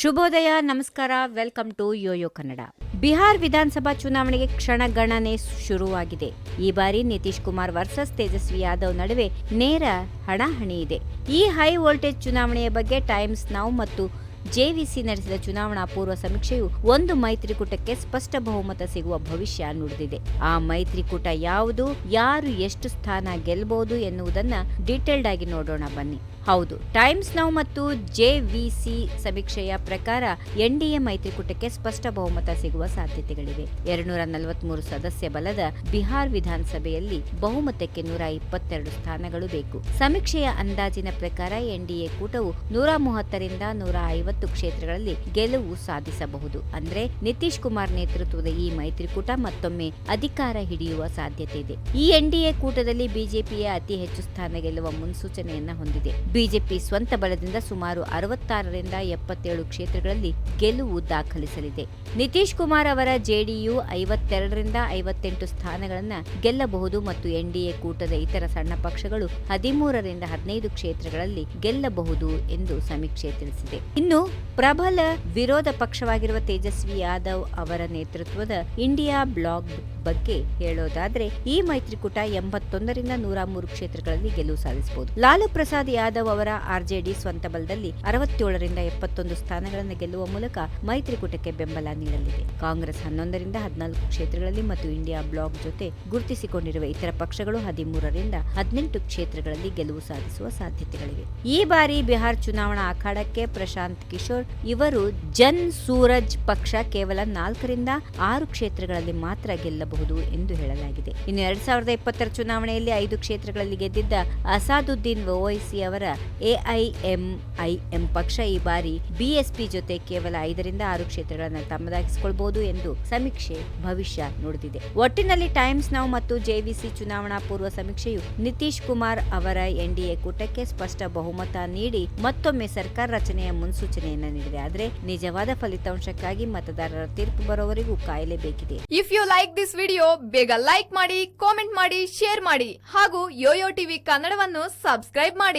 ಶುಭೋದಯ, ನಮಸ್ಕಾರ, welcome to yoyo Kannada. Bihar ವಿಧಾನಸಭಾ ಚುನಾವಣೆಗೆ ಕ್ಷಣಗಣನೆ ಶುರುವಾಗಿದೆ. ಈ ಬಾರಿ ನಿತೀಶ್ ಕುಮಾರ್ ವರ್ಸಸ್ ತೇಜಸ್ವಿ ಯಾದವ್ ನಡುವೆ ನೇರ ಹಣಾಹಣಿ ಇದೆ. ಈ ಹೈ ವೋಲ್ಟೇಜ್ ಚುನಾವಣೆಯ ಬಗ್ಗೆ ಟೈಮ್ಸ್ ನೌ ಮತ್ತು ಜೆವಿಸಿ ನಡೆಸಿದ ಚುನಾವಣಾ ಪೂರ್ವ ಸಮೀಕ್ಷೆಯು ಒಂದು ಮೈತ್ರಿಕೂಟಕ್ಕೆ ಸ್ಪಷ್ಟ ಬಹುಮತ ಸಿಗುವ ಭವಿಷ್ಯ ನುಡಿದಿದೆ. ಆ ಮೈತ್ರಿಕೂಟ ಯಾವುದು, ಯಾರು ಎಷ್ಟು ಸ್ಥಾನ ಗೆಲ್ಲಬಹುದು ಎನ್ನುವುದನ್ನ ಡೀಟೇಲ್ಡ್ ಆಗಿ ನೋಡೋಣ ಬನ್ನಿ. ಹೌದು, ಟೈಮ್ಸ್ ನೌ ಮತ್ತು ಜೆವಿಸಿ ಸಮೀಕ್ಷೆಯ ಪ್ರಕಾರ ಎನ್ಡಿಎ ಮೈತ್ರಿಕೂಟಕ್ಕೆ ಸ್ಪಷ್ಟ ಬಹುಮತ ಸಿಗುವ ಸಾಧ್ಯತೆಗಳಿವೆ. ಎರಡ್ನೂರ ನಲವತ್ಮೂರು ಸದಸ್ಯ ಬಲದ ಬಿಹಾರ್ ವಿಧಾನಸಭೆಯಲ್ಲಿ ಬಹುಮತಕ್ಕೆ ನೂರ ಇಪ್ಪತ್ತೆರಡು ಸ್ಥಾನಗಳು ಬೇಕು. ಸಮೀಕ್ಷೆಯ ಅಂದಾಜಿನ ಪ್ರಕಾರ ಎನ್ಡಿಎ ಕೂಟವು ನೂರ ಮೂವತ್ತರಿಂದ ನೂರ ಕ್ಷೇತ್ರಗಳಲ್ಲಿ ಗೆಲುವು ಸಾಧಿಸಬಹುದು. ಅಂದ್ರೆ ನಿತೀಶ್ ಕುಮಾರ್ ನೇತೃತ್ವದ ಈ ಮೈತ್ರಿಕೂಟ ಮತ್ತೊಮ್ಮೆ ಅಧಿಕಾರ ಹಿಡಿಯುವ ಸಾಧ್ಯತೆ ಇದೆ. ಈ ಎನ್ಡಿಎ ಕೂಟದಲ್ಲಿ ಬಿಜೆಪಿಯ ಅತಿ ಹೆಚ್ಚು ಸ್ಥಾನ ಗೆಲ್ಲುವ ಮುನ್ಸೂಚನೆಯನ್ನ ಹೊಂದಿದೆ. ಬಿಜೆಪಿ ಸ್ವಂತ ಬಲದಿಂದ ಸುಮಾರು ಅರವತ್ತಾರರಿಂದ ಎಪ್ಪತ್ತೇಳು ಕ್ಷೇತ್ರಗಳಲ್ಲಿ ಗೆಲುವು ದಾಖಲಿಸಲಿದೆ. ನಿತೀಶ್ ಕುಮಾರ್ ಅವರ ಜೆಡಿಯು ಐವತ್ತೆರಡರಿಂದ ಐವತ್ತೆಂಟು ಸ್ಥಾನಗಳನ್ನು ಗೆಲ್ಲಬಹುದು ಮತ್ತು ಎನ್ಡಿಎ ಕೂಟದ ಇತರ ಸಣ್ಣ ಪಕ್ಷಗಳು ಹದಿಮೂರರಿಂದ ಹದಿನೈದು ಕ್ಷೇತ್ರಗಳಲ್ಲಿ ಗೆಲ್ಲಬಹುದು ಎಂದು ಸಮೀಕ್ಷೆ ತಿಳಿಸಿದೆ. ಇನ್ನು ಪ್ರಬಲ ವಿರೋಧ ಪಕ್ಷವಾಗಿರುವ ತೇಜಸ್ವಿ ಯಾದವ್ ಅವರ ನೇತೃತ್ವದ ಇಂಡಿಯಾ ಬ್ಲಾಕ್ ಬಗ್ಗೆ ಹೇಳೋದಾದ್ರೆ, ಈ ಮೈತ್ರಿಕೂಟ ಎಂಬತ್ತೊಂದರಿಂದ ನೂರ ಮೂರು ಕ್ಷೇತ್ರಗಳಲ್ಲಿ ಗೆಲುವು ಸಾಧಿಸಬಹುದು. ಲಾಲು ಪ್ರಸಾದ್ ಯಾದವ್ ಅವರ ಆರ್ಜೆಡಿ ಸ್ವಂತ ಬಲದಲ್ಲಿ ಅರವತ್ತೇಳರಿಂದ ಎಪ್ಪತ್ತೊಂದು ಸ್ಥಾನಗಳನ್ನು ಗೆಲ್ಲುವ ಮೂಲಕ ಮೈತ್ರಿಕೂಟಕ್ಕೆ ಬೆಂಬಲ ನೀಡಲಿದೆ. ಕಾಂಗ್ರೆಸ್ ಹನ್ನೊಂದರಿಂದ ಹದಿನಾಲ್ಕು ಕ್ಷೇತ್ರಗಳಲ್ಲಿ ಮತ್ತು ಇಂಡಿಯಾ ಬ್ಲಾಕ್ ಜೊತೆ ಗುರುತಿಸಿಕೊಂಡಿರುವ ಇತರ ಪಕ್ಷಗಳು ಹದಿಮೂರರಿಂದ ಹದಿನೆಂಟು ಕ್ಷೇತ್ರಗಳಲ್ಲಿ ಗೆಲುವು ಸಾಧಿಸುವ ಸಾಧ್ಯತೆಗಳಿವೆ. ಈ ಬಾರಿ ಬಿಹಾರ್ ಚುನಾವಣಾ ಅಖಾಡಕ್ಕೆ ಪ್ರಶಾಂತ್ ಕಿಶೋರ್, ಇವರು ಜನ್ ಸೂರಜ್ ಪಕ್ಷ ಕೇವಲ ನಾಲ್ಕರಿಂದ ಆರು ಕ್ಷೇತ್ರಗಳಲ್ಲಿ ಮಾತ್ರ ಗೆಲ್ಲಬಹುದು ಎಂದು ಹೇಳಲಾಗಿದೆ. ಇನ್ನು ಎರಡ್ ಸಾವಿರದ ಇಪ್ಪತ್ತರ ಚುನಾವಣೆಯಲ್ಲಿ ಐದು ಕ್ಷೇತ್ರಗಳಲ್ಲಿ ಗೆದ್ದಿದ್ದ ಅಸಾದುದ್ದೀನ್ ಒವೈಸಿ ಅವರ ಎಐಎಂಐಎಂ ಪಕ್ಷ ಈ ಬಾರಿ ಬಿಎಸ್ಪಿ ಜೊತೆ ಕೇವಲ ಐದರಿಂದ ಆರು ಕ್ಷೇತ್ರಗಳನ್ನು ತಮ್ಮದಾಗಿಸಿಕೊಳ್ಬಹುದು ಎಂದು ಸಮೀಕ್ಷೆ ಭವಿಷ್ಯ ನುಡಿದಿದೆ. ಒಟ್ಟಿನಲ್ಲಿ ಟೈಮ್ಸ್ ನೌ ಮತ್ತು ಜೆವಿಸಿ ಚುನಾವಣಾ ಪೂರ್ವ ಸಮೀಕ್ಷೆಯು ನಿತೀಶ್ ಕುಮಾರ್ ಅವರ ಎನ್ಡಿಎ ಕೂಟಕ್ಕೆ ಸ್ಪಷ್ಟ ಬಹುಮತ ನೀಡಿ ಮತ್ತೊಮ್ಮೆ ಸರ್ಕಾರ ರಚನೆಯ ಮುನ್ಸೂಚನೆಯನ್ನ ನೀಡಿದೆ. ಆದರೆ ನಿಜವಾದ ಫಲಿತಾಂಶಕ್ಕಾಗಿ ಮತದಾರರ ತೀರ್ಪು ಬರೋವರೆಗೂ ಕಾಯಲೇಬೇಕಿದೆ if you like this video ಬೇಗ ಲೈಕ್ ಮಾಡಿ ಕಾಮೆಂಟ್ ಮಾಡಿ ಶೇರ್ ಮಾಡಿ ಹಾಗೂ ಯೋಯೋ ಟಿವಿ ಕನ್ನಡವನ್ನು ಸಬ್ಸ್ಕ್ರೈಬ್ ಮಾಡಿ.